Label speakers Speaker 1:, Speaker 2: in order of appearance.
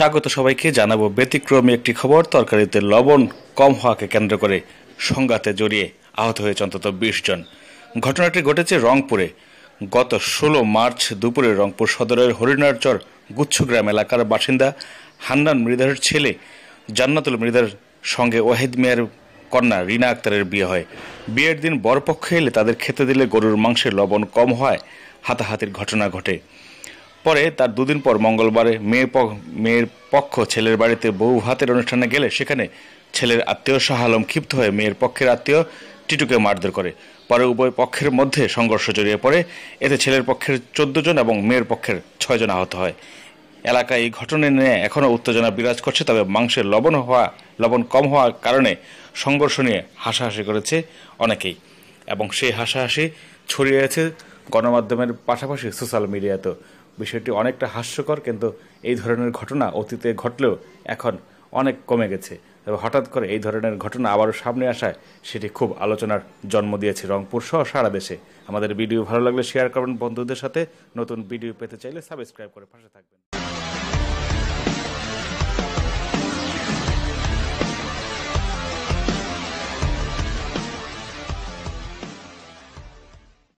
Speaker 1: স্বাগত সবাইকে, জানাব ব্যতিক্রমী একটি খবর। তরকারিতে লবণ কম হওয়াকে কেন্দ্র করে সংঘাতে জড়িয়ে আহত হয়েছে অন্তত বিশ জন। ঘটনাটি ঘটেছে রংপুরে। গত ষোলো মার্চ দুপুরে রংপুর সদরের হরিণারচর গুচ্ছগ্রাম এলাকার বাসিন্দা হান্নান মৃধার ছেলে জান্নাতুল মৃধার সঙ্গে ওয়াহিদ মিয়ার কন্যা রিনা আক্তারের বিয়ে হয়। বিয়ের দিন বরপক্ষ এলে তাদের খেতে দিলে গরুর মাংসের লবণ কম হয় হাতাহাতির ঘটনা ঘটে। পরে তার দুদিন পর মঙ্গলবারে মেয়ের মেয়ের পক্ষ ছেলের বাড়িতে বউ ভাতের অনুষ্ঠানে গেলে সেখানে ছেলের আত্মীয় শাহ আলম ক্ষিপ্ত হয়ে মেয়ের পক্ষের আত্মীয় টিটুকে মারধর করে। পরে উভয় পক্ষের মধ্যে সংঘর্ষ জড়িয়ে পড়ে। এতে ছেলের পক্ষের চোদ্দ জন এবং মেয়ের পক্ষের ছয় জন আহত হয়। এলাকায় এই ঘটনা নিয়ে এখনও উত্তেজনা বিরাজ করছে, তবে মাংসের লবণ হওয়া, লবণ কম হওয়ার কারণে সংঘর্ষ নিয়ে হাসাহাসি করেছে অনেকেই এবং সেই হাসাহাসি ছড়িয়ে আছে গণমাধ্যমের পাশাপাশি সোশ্যাল মিডিয়াতেও। বিষয়টি অনেকটা হাস্যকর, কিন্তু এই ধরনের ঘটনা অতীতে ঘটলেও এখন অনেক কমে গেছে। তবে হঠাৎ করে এই ধরনের ঘটনা আবারও সামনে আসায় সেটি খুব আলোচনার জন্ম দিয়েছে রংপুর সহ সারা দেশে। আমাদের ভিডিও ভালো লাগলে শেয়ার করবেন বন্ধুদের সাথে। নতুন ভিডিও পেতে চাইলে সাবস্ক্রাইব করে পাশে থাকবেন।